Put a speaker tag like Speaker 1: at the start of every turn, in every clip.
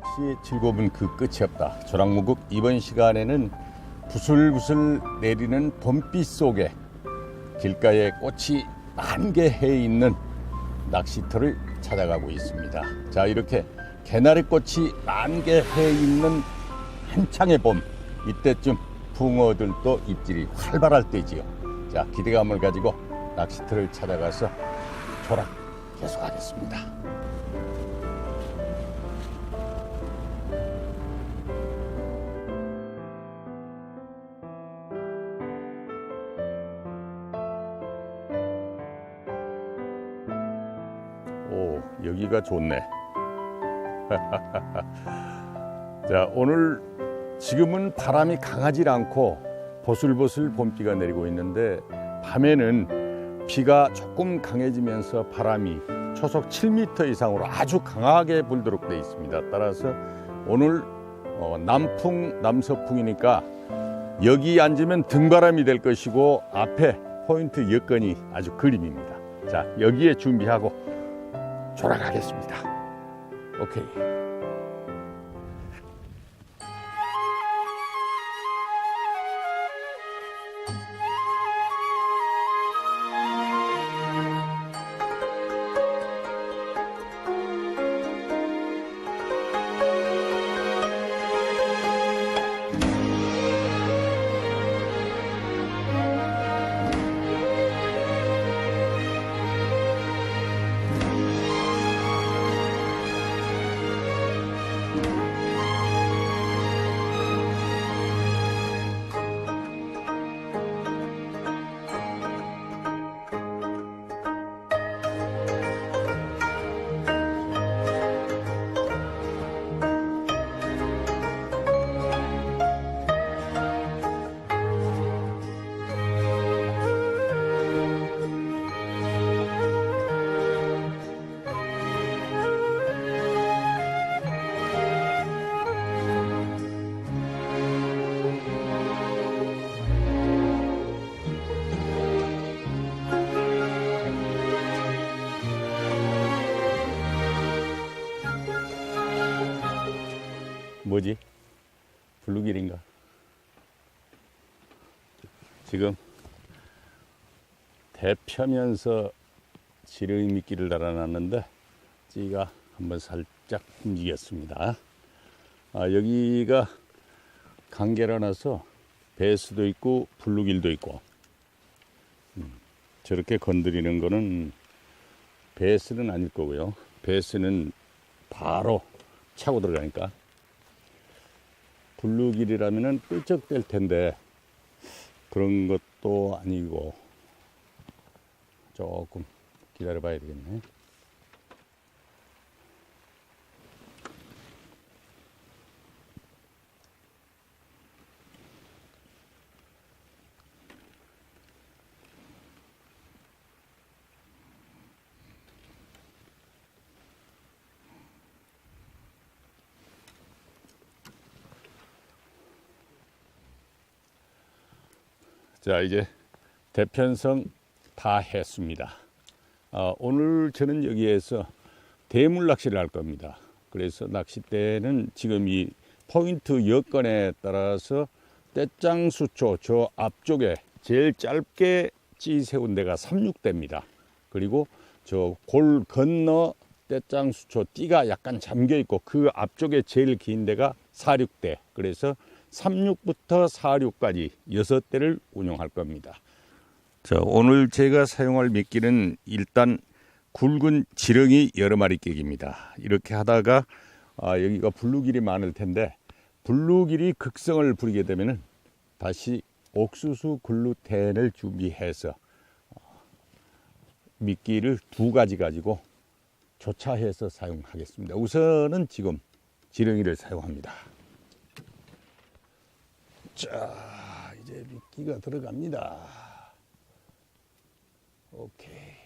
Speaker 1: 낚시의 즐거움은 그 끝이 없다. 조랑무국 이번 시간에는 부슬부슬 내리는 봄비 속에 길가에 꽃이 만개해 있는 낚시터를 찾아가고 있습니다. 자, 이렇게 개나리 꽃이 만개해 있는 한창의 봄, 이때쯤 붕어들도 입질이 활발할 때지요. 자, 기대감을 가지고 낚시터를 찾아가서 조락 계속하겠습니다. 오, 여기가 좋네. 자, 오늘 지금은 바람이 강하지 않고 보슬보슬 봄비가 내리고 있는데 밤에는 비가 조금 강해지면서 바람이 초속 7m 이상으로 아주 강하게 불도록 되어 있습니다. 따라서 오늘 어, 남풍 남서풍이니까 여기 앉으면 등바람이 될 것이고 앞에 포인트 여건이 아주 그림입니다. 자, 여기에 준비하고 돌아가겠습니다. 오케이. 뭐지? 블루길인가? 지금 대펴면서 지렁이 미끼를 달아놨는데 찌가 한번 살짝 움직였습니다. 아, 여기가 강계라나서 배수도 있고 블루길도 있고 음, 저렇게 건드리는 거는 배스는 아닐 거고요. 배스는 바로 차고 들어가니까 블루길이라면은 삐쩍될 텐데 그런 것도 아니고 조금 기다려 봐야 되겠네. 자, 이제 대편성 다 했습니다. 아, 오늘 저는 여기에서 대물 낚시를 할 겁니다. 그래서 낚싯대는 지금 이 포인트 여건에 따라서 떼짱 수초 저 앞쪽에 제일 짧게 찌 세운 데가 36대입니다. 그리고 저 골 건너 떼짱 수초 띠가 약간 잠겨 있고 그 앞쪽에 제일 긴 데가 46대. 그래서 36부터 46까지 6대를 운용할 겁니다. 자, 오늘 제가 사용할 미끼는 일단 굵은 지렁이 여러 마리 깨기입니다. 이렇게 하다가 아, 여기가 블루길이 많을 텐데 블루길이 극성을 부리게 되면은 다시 옥수수 글루텐을 준비해서 어, 미끼를 두 가지 가지고 교차해서 사용하겠습니다. 우선은 지금 지렁이를 사용합니다. 자, 이제 미끼가 들어갑니다. 오케이.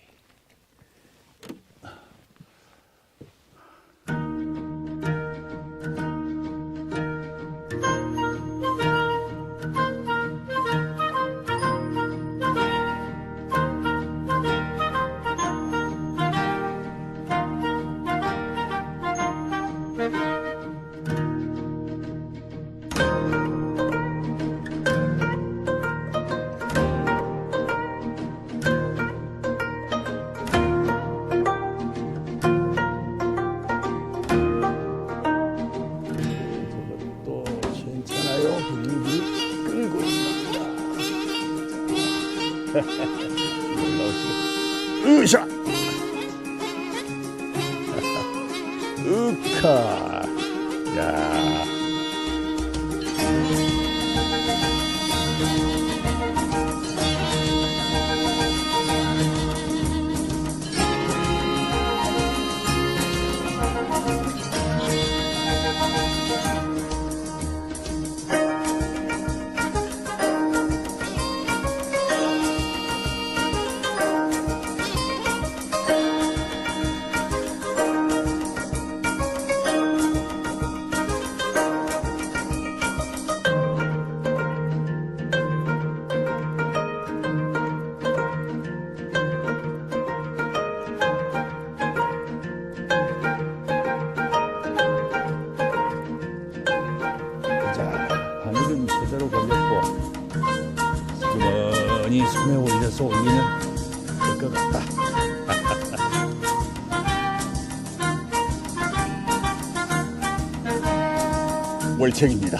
Speaker 1: 월척입니다.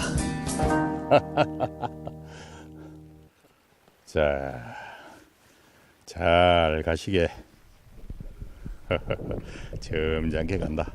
Speaker 1: 자, 잘 가시게. 점잖게 간다.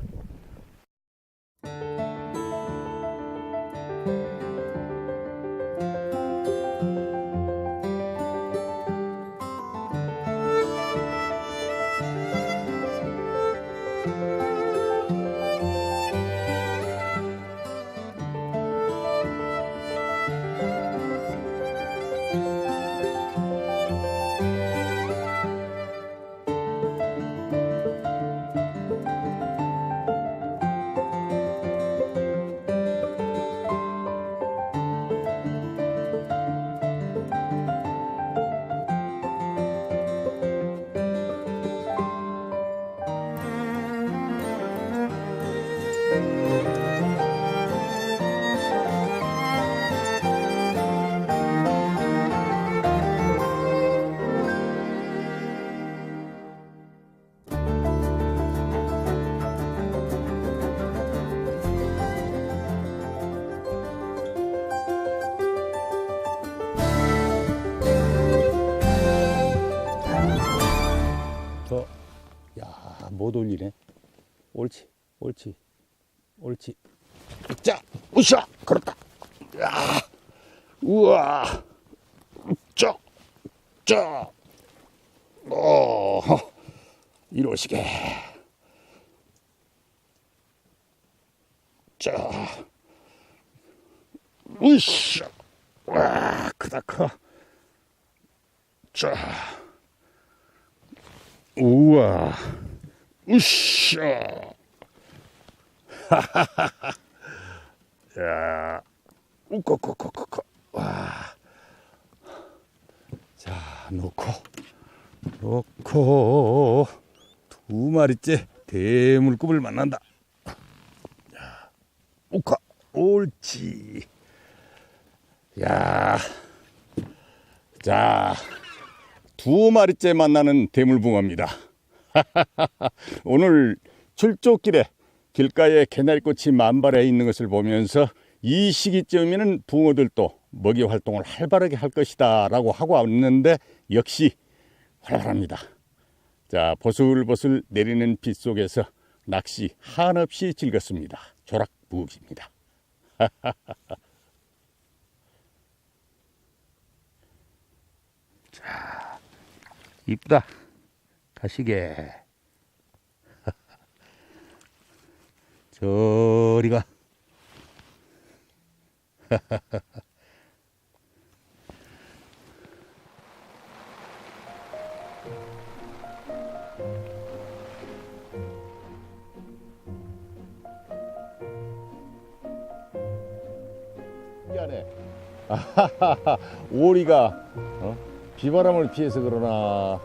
Speaker 1: 우와, 쫙, 쫙. 어, 이러시게. 자, 으쌰. 와, 크다, 커. 자. 우와, 으쌰. 야, 우꺼꺼꺼꺼꺼. 와. 자, 놓고, 놓고, 두 마리째 대물급을 만난다. 야, 우카, 옳지. 야, 자. 두 마리째 만나는 대물붕어입니다. 오늘 출조길에 길가에 개나리꽃이 만발해 있는 것을 보면서 이 시기쯤에는 붕어들도 먹이 활동을 활발하게 할 것이다 라고 하고 왔는데 역시 활발합니다. 자, 보슬보슬 내리는 빛 속에서 낚시 한없이 즐겁습니다. 조락부읍입니다. 이쁘다. 가시게. 저리가. 안해. 아하하하, 오리가 어? 비바람을 피해서 그러나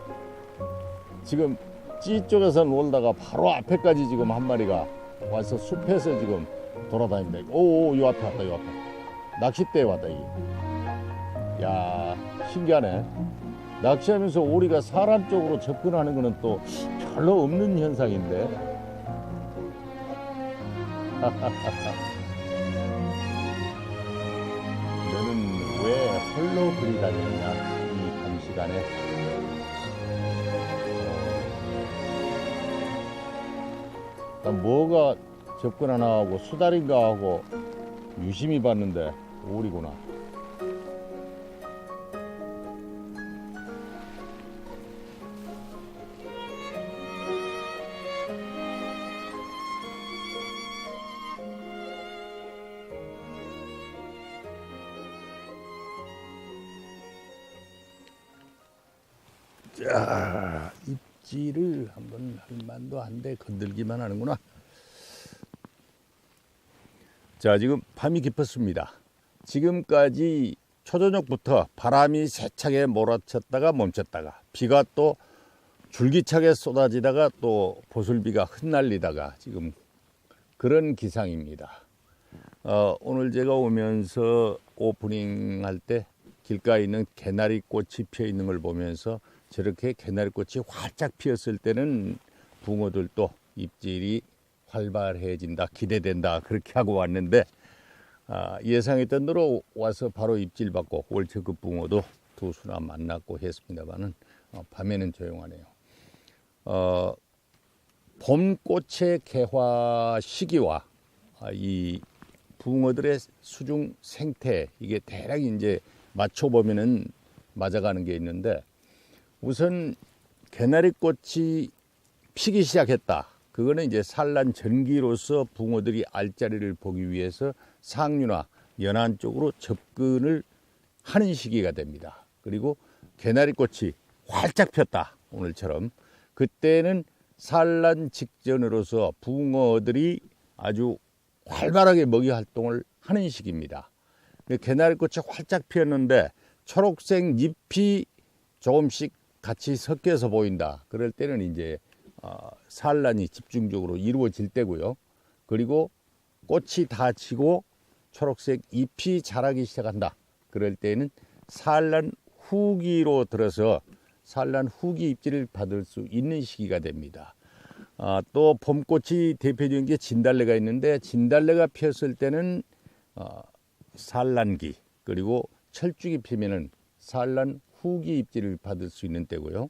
Speaker 1: 지금 찌 쪽에서 놀다가 바로 앞에까지 지금 한 마리가 와서 숲에서 지금 돌아다닌다. 오, 요 앞에 왔다, 요 앞에. 낚싯대에 왔다, 이게. 야, 신기하네. 낚시하면서 오리가 사람 쪽으로 접근하는 거는 또 별로 없는 현상인데. 홀로 그리 다니느냐 이 밤 시간에? 어. 뭐가 접근하나 하고 수달인가 하고 유심히 봤는데 오리구나. 한데 건들기만 하는구나. 자, 지금 밤이 깊었습니다. 지금까지 초저녁부터 바람이 세차게 몰아쳤다가 멈췄다가 비가 또 줄기차게 쏟아지다가 또 보슬비가 흩날리다가 지금 그런 기상입니다. 어, 오늘 제가 오면서 오프닝 할 때 길가에 있는 개나리 꽃이 피어 있는 걸 보면서 저렇게 개나리 꽃이 활짝 피었을 때는 붕어들도 입질이 활발해진다, 기대된다 그렇게 하고 왔는데 아, 예상했던 대로 와서 바로 입질 받고 월척급 붕어도 두 수나 만났고 했습니다만은 어, 밤에는 조용하네요. 어, 봄꽃의 개화 시기와 아, 이 붕어들의 수중 생태 이게 대략 이제 맞춰 보면은 맞아가는 게 있는데 우선 개나리 꽃이 피기 시작했다. 그거는 이제 산란 전기로서 붕어들이 알자리를 보기 위해서 상류나 연안 쪽으로 접근을 하는 시기가 됩니다. 그리고 개나리 꽃이 활짝 폈다. 오늘처럼 그때는 산란 직전으로서 붕어들이 아주 활발하게 먹이 활동을 하는 시기입니다. 개나리꽃이 활짝 피었는데 초록색 잎이 조금씩 같이 섞여서 보인다. 그럴 때는 이제 어, 산란이 집중적으로 이루어질 때고요. 그리고 꽃이 다 지고 초록색 잎이 자라기 시작한다. 그럴 때는 산란 후기로 들어서 산란 후기 입질을 받을 수 있는 시기가 됩니다. 아, 또 봄꽃이 대표적인 게 진달래가 있는데 진달래가 피었을 때는 어, 산란기 그리고 철쭉이 피면은 산란 후기 입질을 받을 수 있는 때고요.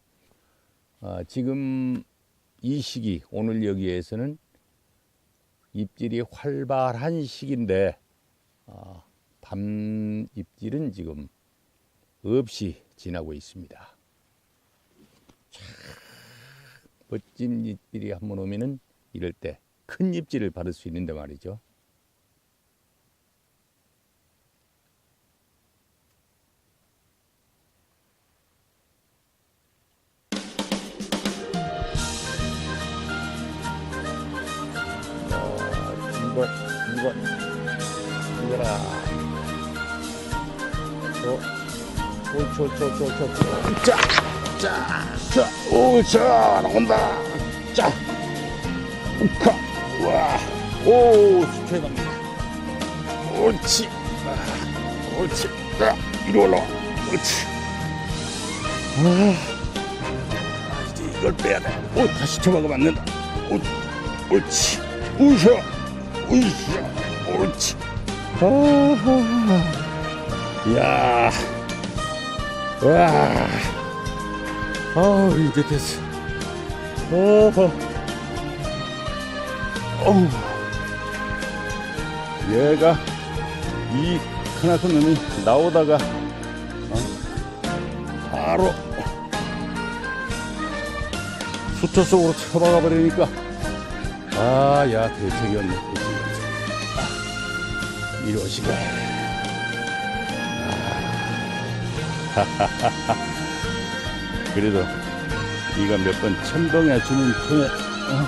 Speaker 1: 아, 지금 이 시기 오늘 여기에서는 입질이 활발한 시기인데 아, 밤 입질은 지금 없이 지나고 있습니다. 참 멋진 입질이 한번 오면은 이럴 때 큰 입질을 받을 수 있는데 말이죠. 오자 나온다. 자, 우카, 와, 오 수초에 갑니다. 옳지, 아, 옳지, 자, 이리 올라, 옳지. 아, 아, 이제 이걸 빼야 돼. 오, 다시 쳐박아 맞는다. 오, 옳지, 우셔. 으쌰, 옳지. 아하. 야, 와, 아 이제 됐어. 어허, 어우, 얘가 이 크나큰 놈이 나오다가 어, 바로 수초 속으로 쳐박아 버리니까 아, 야, 대책이었네, 대책이었어. 아, 이러시가. 아. 그래도 네가 몇 번 첨벙해 주는 통에, 어?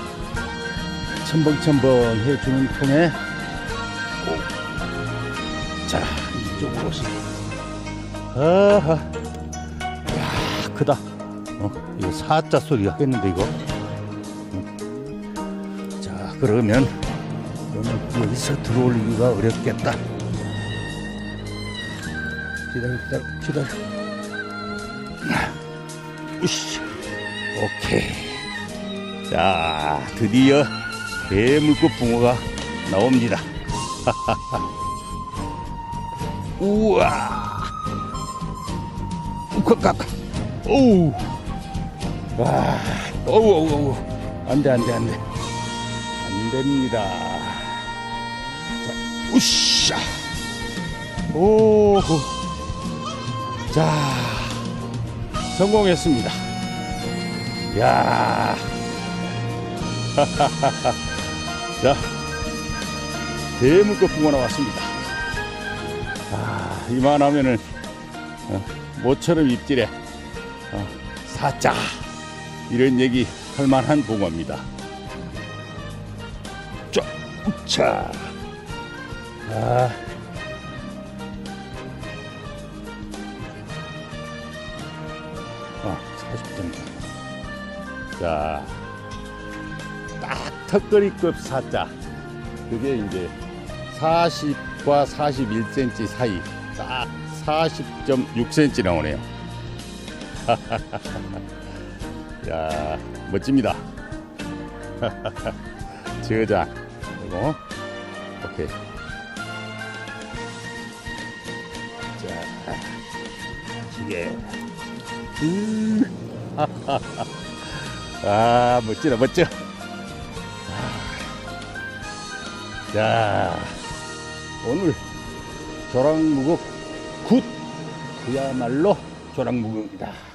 Speaker 1: 첨벙첨벙 해 주는 통에, 오. 자, 이쪽으로 오시. 아하. 야, 크다. 어, 이거 사자 소리 하겠는데, 이거. 자, 그러면 여기서 들어올리기가 어렵겠다. 기다려, 기다려, 기다려. 으쌰. 오케이. 자, 드디어 대물꽃 붕어가 나옵니다. 우와. 우카카카. 오우. 와. 어우, 어우, 어우. 안 돼, 안 돼, 안 돼. 안안 됩니다. 자, 우샤. 오. 자, 성공했습니다. 야. 자, 대물고 붕어 나왔습니다. 아, 이만하면은 어, 모처럼 입질에 어, 사자 이런 얘기 할 만한 붕어입니다. 자, 자, 아. 어, 40점. 자, 딱 턱걸이급 사자. 그게 이제 40과 41cm 사이 딱 40.6cm 나오네요. 야 멋집니다. 저장 그리고 오케이. 자 기계. 음. 아 멋지다 멋져. 자, 오늘 조랑무국 굿! 그야말로 조랑무국입니다.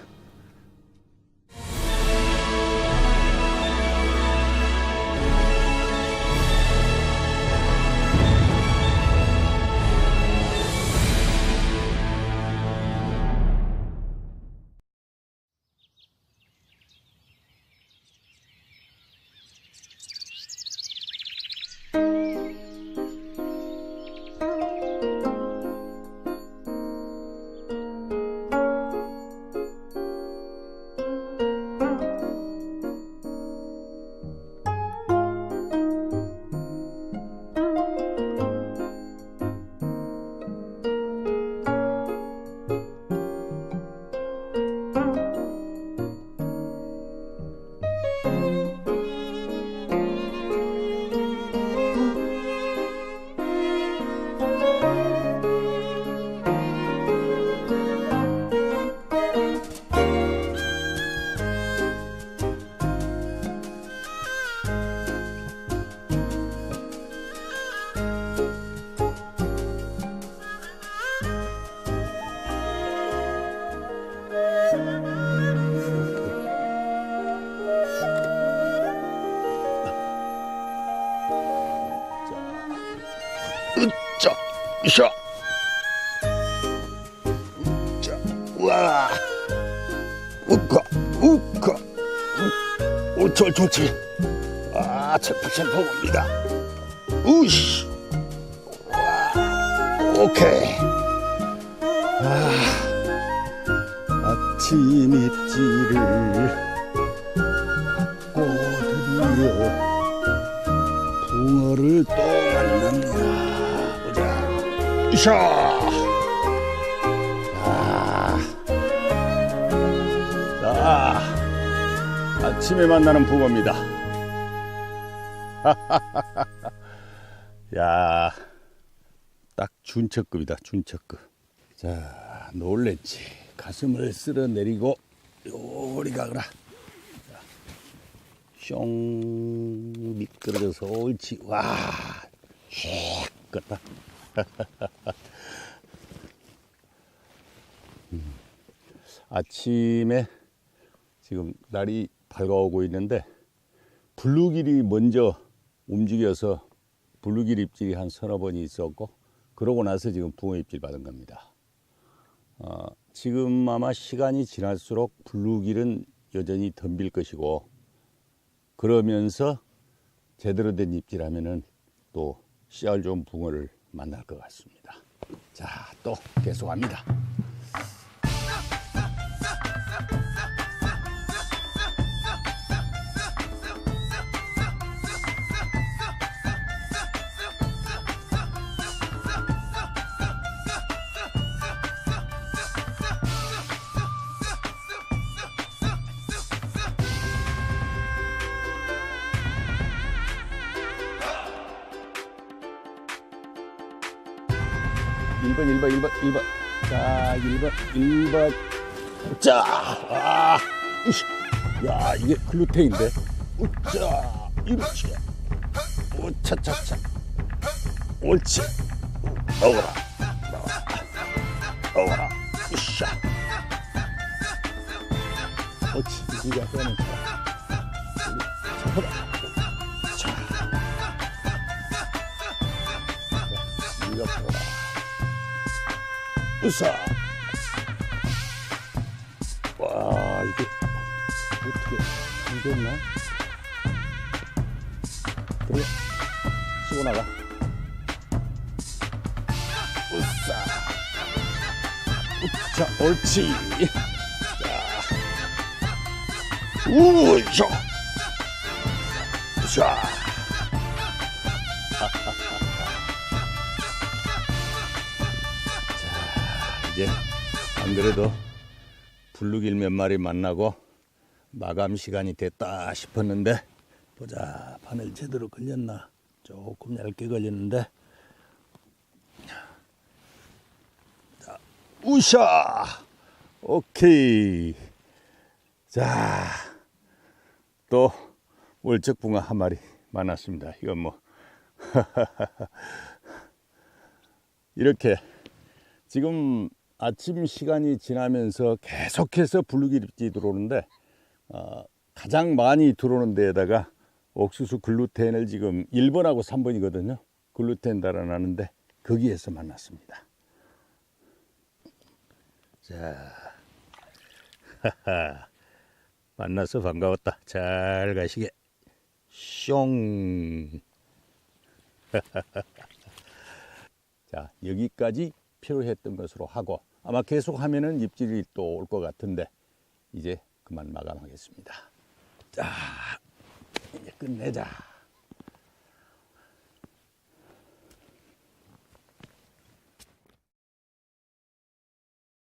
Speaker 1: 으짜, 이샤. 으짜, 와. 우카, 우카. 오, 저 좋지. 아, 챔프챔프입니다. 우씨. 와, 오케이. 아, 아침 입질을 꼬드려. 붕어를 또 만납니다. 보자. 이샤. 아. 자, 아침에 만나는 붕어입니다. 야, 딱 준척급이다. 준척급. 자, 놀랬지. 가슴을 쓸어 내리고 요리 가거라. 숑 미끄러져서 옳지. 와휙 껐다. 음, 아침에 지금 날이 밝아오고 있는데 블루길이 먼저 움직여서 블루길 입질이 한 서너 번이 있었고 그러고 나서 지금 붕어 입질 받은 겁니다. 어, 지금 아마 시간이 지날수록 블루길은 여전히 덤빌 것이고 그러면서 제대로 된 입질하면은 또 씨알 좋은 붕어를 만날 것 같습니다. 자, 또 계속합니다. 일번일번일번일번 자, 1번, 1번. 자, 아, 으쌰. 야, 이게 글루테인데. 으쌰, 이렇지. 우차차차. 옳지. 먹어라. 먹어라. 으쌰. 옳지. 네가 빼는 거. 잡아라. 자. 풀어라. 으쌰. 와, 이게 어떻게 이겼나? 그래, 치고 나가. 으쌰. 자, 옳지. 자. 우쇼. 으쌰. 안 그래도 블루길 몇 마리 만나고 마감 시간이 됐다 싶었는데 보자 바늘 제대로 걸렸나? 조금 얇게 걸렸는데. 자 우샤! 오케이. 자 또 월척붕어 한 마리 만났습니다. 이건 뭐. 이렇게 지금 아침 시간이 지나면서 계속해서 블루기립지 들어오는데 어, 가장 많이 들어오는 데에다가 옥수수 글루텐을 지금 1번하고 3번이거든요. 글루텐 달아나는데 거기에서 만났습니다. 자, 하하, 만나서 반가웠다. 잘 가시게. 숑. 자, 여기까지 필요했던 것으로 하고 아마 계속 하면은 입질이 또 올 것 같은데 이제 그만 마감하겠습니다. 자, 이제 끝내자.